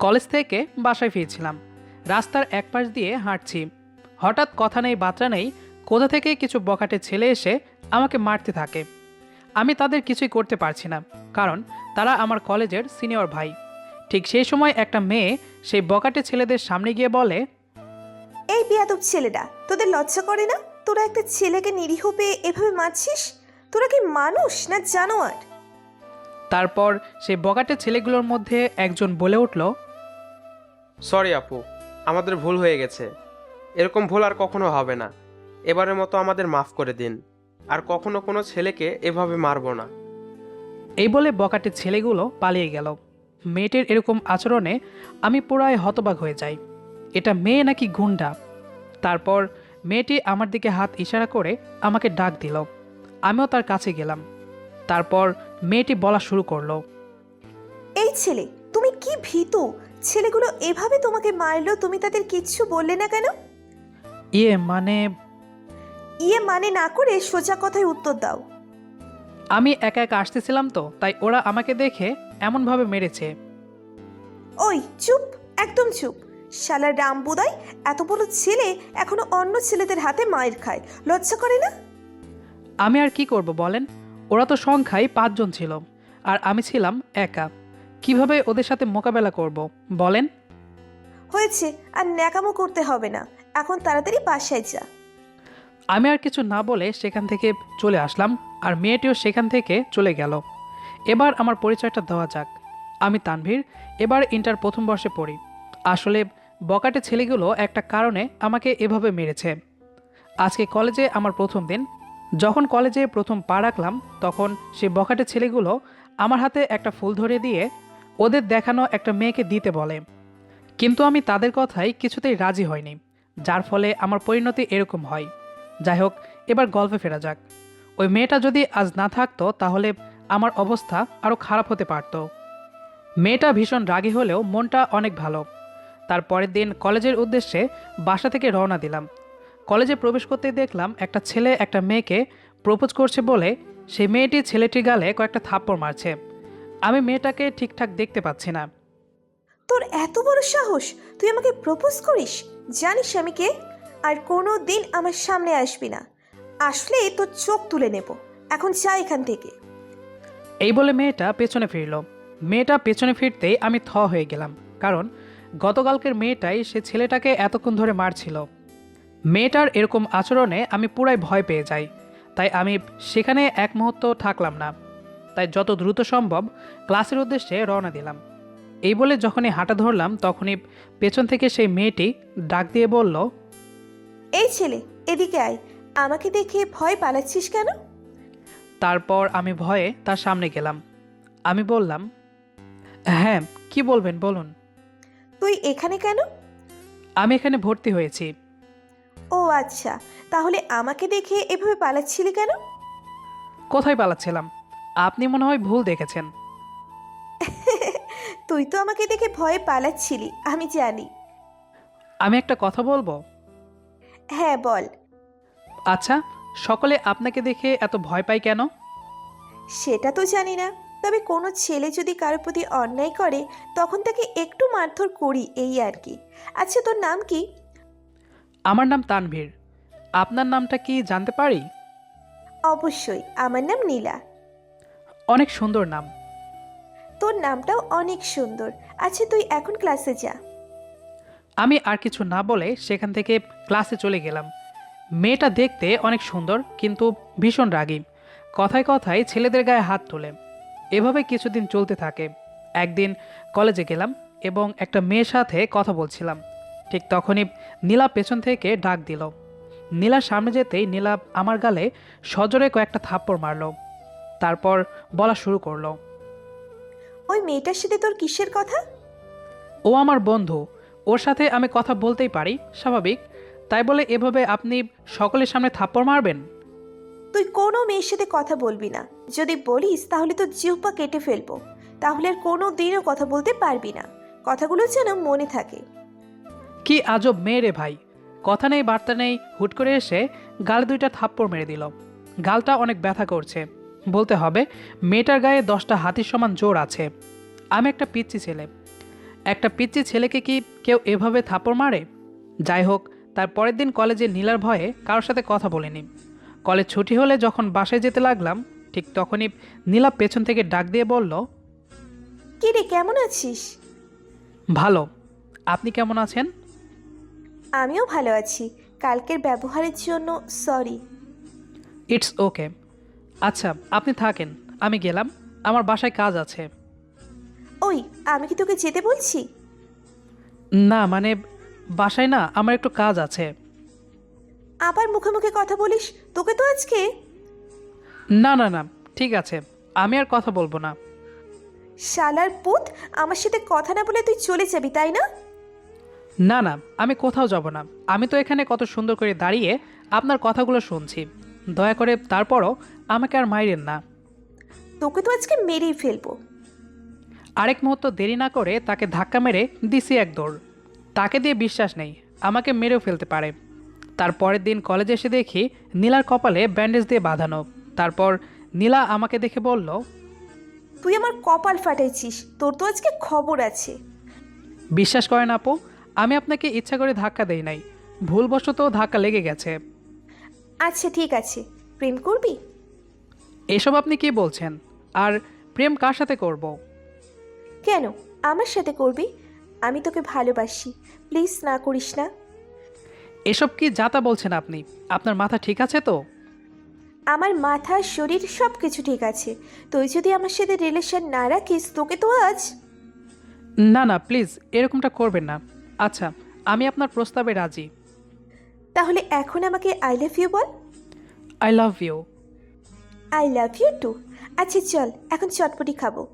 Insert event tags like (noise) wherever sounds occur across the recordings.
College থেকে বাসায় ফিরছিলাম। রাস্তার এক পাশ দিয়ে হাঁটছি। হঠাৎ কথা নেই বার্তা নেই কোথা থেকে কিছু বকাটে ছেলে এসে আমাকে মারতে থাকে। আমি তাদের কিছুই করতে পারছি না কারণ তারা আমার কলেজের সিনিয়র ভাই। ঠিক সেই সময় একটা মেয়ে সেই বকাটে ছেলেদের সামনে গিয়ে বলে এই বিয়াদব ছেলেটা তোদের লজ্জা করে না? তোরা একটা ছেলেকে নিরীহ পেয়ে এভাবে মারছিস? তোরা কি মানুষ না জানোয়ার? তারপর সেই বকাটে ছেলেগুলোর মধ্যে একজন বলে উঠল সরি আপু আমাদের ভুল হয়ে গেছে। এরকম ভুল আর কখনো হবে না। এবারের মতো আমাদের মাফ করে দিন। আর কখনো কোনো ছেলেকে এভাবে মারবো না। এই বলে বকাটে ছেলেগুলো পালিয়ে গেল। মেয়েটির এরকম আচরণে আমি পুরাই হতবাক হয়ে যাই। এটা মেয়ে নাকি গুন্ডা? তারপর মেয়েটি আমার দিকে হাত ইশারা করে আমাকে ডাক দিল। আমিও তার কাছে গেলাম। তারপর মেয়েটি বলা শুরু করল। এই ছেলে তুমি কি ভীতু? ছেলেগুলো এভাবে তোমাকে মারলো তুমি তাদের কিচ্ছু বললে না কেন? ইয়ে মানে? ইয়ে মানে না করে সোজা কথায় উত্তর দাও। আমি একা একা আসতেছিলাম তো তাই ওরা আমাকে দেখে এমনভাবে মেরেছে। ওই চুপ একদম চুপ। শালা রামবুদাই এত বড় ছেলে এখনও অন্য ছেলেদের হাতে মায়ের খায় লজ্জা করে না? আমি আর কি করব বলেন? ওরা তো সংখ্যায় পাঁচজন ছিল আর আমি ছিলাম একা। কীভাবে ওদের সাথে মোকাবেলা করব? বলেন। হয়েছে আর ন্যাকামো করতে হবে না। এখন তাড়াতাড়ি বাসায় যা। আমি আর কিছু না বলে সেখান থেকে চলে আসলাম আর মেয়েটিও সেখান থেকে চলে গেল। এবার আমার পরিচয়টা দেওয়া যাক। আমি তানভীর এবার ইন্টার প্রথম বর্ষে পড়ি। আসলে বকাটে ছেলেগুলো একটা কারণে আমাকে এভাবে মেরেছে। আজকে কলেজে আমার প্রথম দিন। যখন কলেজে প্রথম পা রাখলাম তখন সেই বকাটে ছেলেগুলো আমার হাতে একটা ফুল ধরে দিয়ে ওদের দেখানো একটা মেয়েকে দিতে বলে। কিন্তু আমি তাদের কথাই কিছুতেই রাজি হয়নি যার ফলে আমার পরিণতি এরকম হয়। যাই হোক, এবার গল্পে ফেরা যাক। ওই মেয়েটা যদি আজ না থাকতো, তাহলে আমার অবস্থা আরও খারাপ হতে পারত। মেয়েটা ভীষণ রাগী হলেও মনটা অনেক ভালো। তার পরের দিন কলেজের উদ্দেশ্যে বাসা থেকে রওনা দিলাম। কলেজে প্রবেশ করতে দেখলাম একটা ছেলে একটা মেয়েকে প্রপোজ করছে বলে সেই মেয়েটি ছেলেটির গালে কয়েকটা থাপ্পড় মারছে। আমি মেয়েটাকে ঠিকঠাক দেখতে পাচ্ছি না। তোর এত বড় সাহস তুই আমাকে প্রপোজ করিস? জানিস আমি কে? আর কোনো দিন আমার সামনে আসবি না। আসলে তোর চোখ তুলে নেব। এখন যা এখান থেকে। এই বলে মেয়েটা পেছনে ফিরল। মেয়েটা পেছনে ফিরতেই আমি থ হয়ে গেলাম কারণ গতকালকের মেয়েটাই সে ছেলেটাকে এতক্ষণ ধরে মারছিল। মেয়েটার এরকম আচরণে আমি পুরাই ভয় পেয়ে যাই তাই আমি সেখানে এক মুহূর্ত থাকলাম না। তাই যত দ্রুত সম্ভব ক্লাসের উদ্দেশ্যে রওনা দিলাম। এই বলে যখনই হাঁটা ধরলাম তখনই পেছন থেকে সেই মেয়েটি ডাক দিয়ে বলল এই ছেলে এদিকে আয়। আমাকে দেখে ভয় পালাচ্ছিস কেন? তারপর আমি ভয়ে তার সামনে গেলাম। আমি বললাম হ্যাঁ কি বলবেন বলুন। তুই এখানে কেন? আমি এখানে ভর্তি হয়েছি। ও আচ্ছা তাহলে আমাকে দেখে এভাবে পালাচ্ছিলি কেন? কোথায় পালাচ্ছিলাম? আপনি মনে হয় ভুল দেখেছেন। (laughs) তুই তো আমাকে দেখে ভয়ে পালাচ্ছিলি আমি জানি। আমি একটা কথা বলব? হ্যাঁ বল। আচ্ছা সকলে আপনাকে দেখে এত ভয় পায় কেন? সেটা তো জানি না তবে কোনো ছেলে যদি কারোর প্রতি অন্যায় করে তখন তাকে একটু মারধর করি এই আর কি। আচ্ছা তোর নাম কি? আমার নাম তানভীর। আপনার নামটা কি জানতে পারি? অবশ্যই আমার নাম নীলা। অনেক সুন্দর নাম। তোর নামটাও অনেক সুন্দর। আচ্ছা তুই এখন ক্লাসে যা। আমি আর কিছু না বলে সেখান থেকে ক্লাসে চলে গেলাম। মেয়েটা দেখতে অনেক সুন্দর কিন্তু ভীষণ রাগী। কথায় কথায় ছেলেদের গায়ে হাত তোলে। এভাবে কিছুদিন চলতে থাকে। একদিন কলেজে গেলাম এবং একটা মেয়ের সাথে কথা বলছিলাম। ঠিক তখনই নীলা পেছন থেকে ডাক দিল। নীলার সামনে যেতেই নীলা আমার গালে সজোরে কয়েকটা থাপ্পড় মারলো। তারপর বলা শুরু করল ওই মেয়েটার সাথে তোর কিসের কথা? ও আমার বন্ধু। ওর সাথে আমি কথা বলতেই পারি স্বাভাবিক। তাই বলে এভাবে আপনি সকলের সামনে থাপ্পড় মারবেন? তুই কোনো মেয়ের সাথে কথা বলবি না। যদি বলিস তাহলে তো জিহ্বা কেটে ফেলব। তাহলে আর কোনো দিনও কথা বলতে পারবি না। কথাগুলো যেন মনে থাকে। কি আজব মেয়ে রে ভাই। কথা নেই বার্তা নেই। হুট করে এসে গালে দুইটা থাপ্পড় মেরে দিল। গালটা অনেক ব্যথা করছে। বলতে হবে মেয়েটার গায়ে দশটা হাতির সমান জোর আছে। আমি একটা পিচ্ছি ছেলে। একটা পিচ্ছি ছেলেকে কি কেউ এভাবে থাপড় মারে? যাই হোক তার পরের দিন কলেজে নীলার ভয়ে কারোর সাথে কথা বলিনি। কলেজ ছুটি হলে যখন বাসায় যেতে লাগলাম ঠিক তখনই নীলা পেছন থেকে ডাক দিয়ে বলল কি রে কেমন আছিস? ভালো। আপনি কেমন আছেন? আমিও ভালো আছি। কালকের ব্যবহারের জন্য সরি। ইটস ওকে আচ্ছা আপনি থাকেন। আমি গেলাম। আমার বাসায় কাজ আছে। ওই আমি কি তোকে যেতে বলছি? না মানে বাসায় না আমার একটু কাজ আছে। আবার মুখে মুখে কথা বলিস? তোকে তো আজকে? না না না ঠিক আছে। আমি আর কথা বলব না। শালার পুত আমার সাথে কথা না বলে তুই চলে যাবি তাই না? না না আমি কোথাও যাব না। আমি তো এখানে কত সুন্দর করে দাঁড়িয়ে আপনার কথাগুলো শুনছি। দয়া করে তারপরও আমাকে আর মাইরেন না। তোকে তো আজকে মেরেই ফেলব। আরেক মুহূর্ত দেরি না করে তাকে ধাক্কা মেরে দিছি এক দৌড়। তাকে দিয়ে বিশ্বাস নেই আমাকে মেরেও ফেলতে পারে। তারপরের দিন কলেজে এসে দেখি নীলার কপালে ব্যান্ডেজ দিয়ে বাঁধানো। তারপর নীলা আমাকে দেখে বলল তুই আমার কপাল ফাটাইছিস তোর তো আজকে খবর আছে। বিশ্বাস করেন আপু আমি আপনাকে ইচ্ছা করে ধাক্কা দেই নাই। ভুলবশত ধাক্কা লেগে গেছে। আচ্ছা ঠিক আছে। প্রেম করবি? এসব আপনি কি বলছেন? আর প্রেম কার সাথে করব। কেন? আমার সাথে করবি? আমি তোকে ভালোবাসি। প্লিজ না করিস না। এসব কি যাতা বলছেন আপনি? আপনার মাথা ঠিক আছে তো? আমার মাথা শরীর সব কিছু ঠিক আছে। তুই যদি আমার সাথে রিলেশন না রাখিস তোকে তো আজ? না না প্লিজ এরকমটা করবেন না। আচ্ছা আমি আপনার প্রস্তাবে রাজি। তাহলে এখন আমাকে I love you ball. I love you I love you too আচ্ছা চল এখন চটপটি খাব।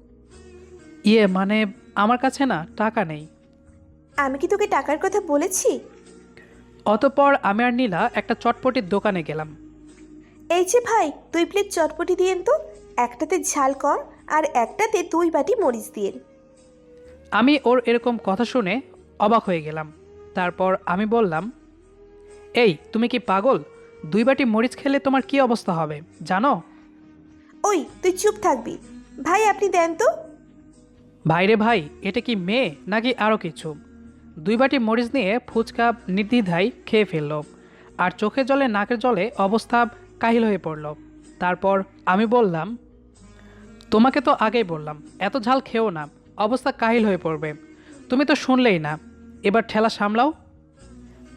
ইয়ে মানে আমার কাছে না টাকা নেই। আমি কি তোকে টাকার কথা বলেছি? অতপর আমি আর নীলা একটা চটপটির দোকানে গেলাম। এই যে ভাই দুই প্লেট চটপটি দিয়েন তো। একটাতে ঝাল কম আর একটাতে দুই বাটি মরিচ দিয়েন। আমি ওর এরকম কথা শুনে অবাক হয়ে গেলাম। তারপর আমি বললাম এই তুমি কি পাগল? দুই বাটি মরিচ খেলে তোমার কি অবস্থা হবে জানো? ওই তুই চুপ থাকবি। ভাই আপনি দেন তো। ভাইরে ভাই এটা কি মেয়ে নাকি আরও কিছু? দুই বাটি মরিচ নিয়ে ফুচকা নির্দ্বিধায় খেয়ে ফেলল আর চোখের জলে নাকের জলে অবস্থা কাহিল হয়ে পড়ল। তারপর আমি বললাম তোমাকে তো আগেই বললাম এত ঝাল খেও না অবস্থা কাহিল হয়ে পড়বে। তুমি তো শুনলেই না এবার ঠেলা সামলাও।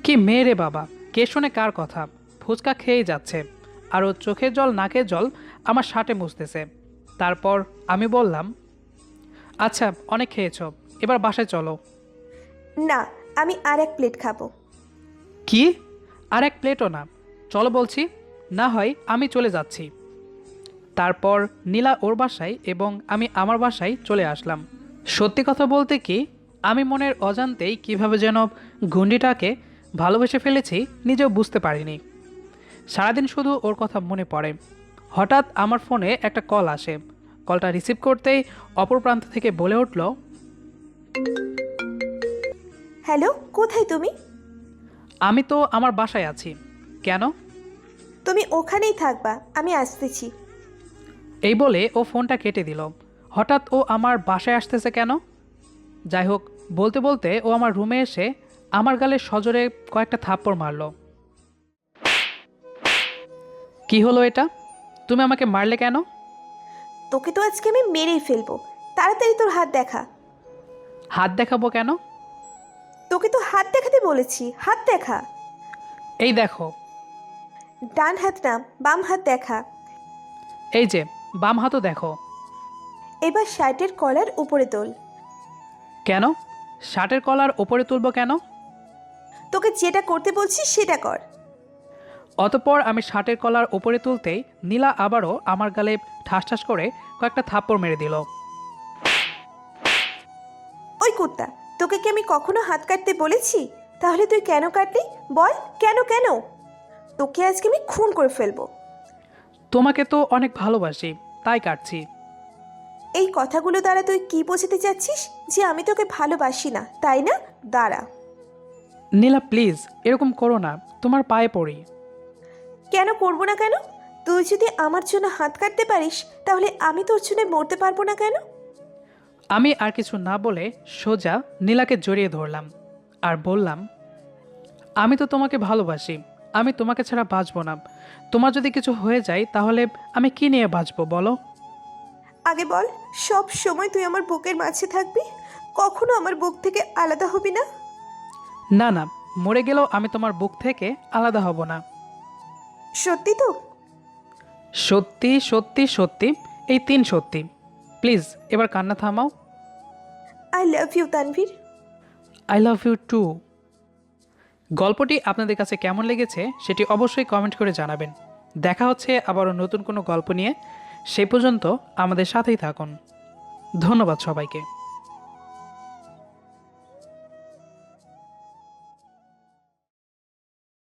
কি মেয়ে রে বাবা কে শোনে কার কথা? ফুচকা খেয়েই যাচ্ছে। আর ও চোখের জল নাকের জল আমার শার্টে মুছতেছে। তারপর আমি বললাম আচ্ছা অনেক খেয়েছো এবার বাসায় চলো। না আমি আর এক প্লেট খাব। কি? আর এক প্লেটও না। চলো বলছি না হয় আমি চলে যাচ্ছি। তারপর নীলা ওর বাসায় এবং আমি আমার বাসায় চলে আসলাম। সত্যি কথা বলতে কি আমি মনের অজান্তেই কীভাবে যেন গুন্ডিটাকে ভালোবেসে ফেলেছি নিজেও বুঝতে পারিনি। সারাদিন শুধু ওর কথা মনে পড়ে। হঠাৎ আমার ফোনে একটা কল আসে। কলটা রিসিভ করতেই অপর প্রান্ত থেকে বলে উঠল হ্যালো কোথায় তুমি? আমি তো আমার বাসায় আছি। কেন? তুমি ওখানেই থাকবা আমি আসতেছি। এই বলে ও ফোনটা কেটে দিল। হঠাৎ ও আমার বাসায় আসতেছে কেন? যাই হোক বলতে বলতে ও আমার রুমে এসে আমার গালে সজোরে কয়েকটা থাপ্পড় মারলো। কি হলো এটা? তুমি আমাকে মারলে কেন? তোকে তো আজকে আমি মেরেই ফেলব। তাড়াতাড়ি তোর হাত দেখা। হাত দেখাবো কেন? তোকে তো হাত দেখাতে বলেছি হাত দেখা। এই দেখো। ডান হাত না বাম হাত দেখা। এই যে বাম হাতও দেখো। এবার শার্টের কলার উপরে তোল। কেন? শার্টের কলার ওপরে তুলবো কেন? তোকে যেটা করতে বলছি সেটা কর। অতপর আমি শার্টের কলার ওপরে তুলতেই নীলা আবারও আমার গালে ঠাস ঠাস করে কয়েকটা থাপ্পড় মেরে দিল। ওই কুত্তা তোকে কি আমি কখনো হাত কাটতে বলেছি? তাহলে তুই কেন কাটলি? বল কেন কেন? তোকে আজকে আমি খুন করে ফেলব। তোমাকে তো অনেক ভালোবাসি তাই কাটছি। এই কথাগুলো দ্বারা তুই কি বোঝাতে চাচ্ছিস? যে আমি তোকে ভালোবাসি না তাই না? দাঁড়া। নীলা প্লিজ এরকম করো না তোমার পায়ে পড়ি। কেন করব না কেন? তুই যদি আমার জন্য হাত কাটতে পারিস তাহলে আমি তোর জন্য মরতে পারব না কেন? আমি আর কিছু না বলে সোজা নীলাকে জড়িয়ে ধরলাম আর বললাম আমি তো তোমাকে ভালোবাসি আমি তোমাকে ছাড়া বাঁচবো না। তোমার যদি কিছু হয়ে যায় তাহলে আমি কি নিয়ে বাঁচবো বলো? আগে বল সব সময় তুই আমার বুকের মাঝে থাকবি? কখনো আমার বুক থেকে আলাদা হবি না? না না মরে গেলেও আমি তোমার বুক থেকে আলাদা হব না। সত্যি তো? সত্যি সত্যি সত্যি এই তিন সত্যি। প্লিজ এবার কান্না থামাও। I love you Tanvir. I love you too গল্পটি আপনাদের কাছে কেমন লেগেছে সেটি অবশ্যই কমেন্ট করে জানাবেন। দেখা হচ্ছে আবারও নতুন কোনো গল্প নিয়ে। সে পর্যন্ত আমাদের সাথেই থাকুন। ধন্যবাদ সবাইকে।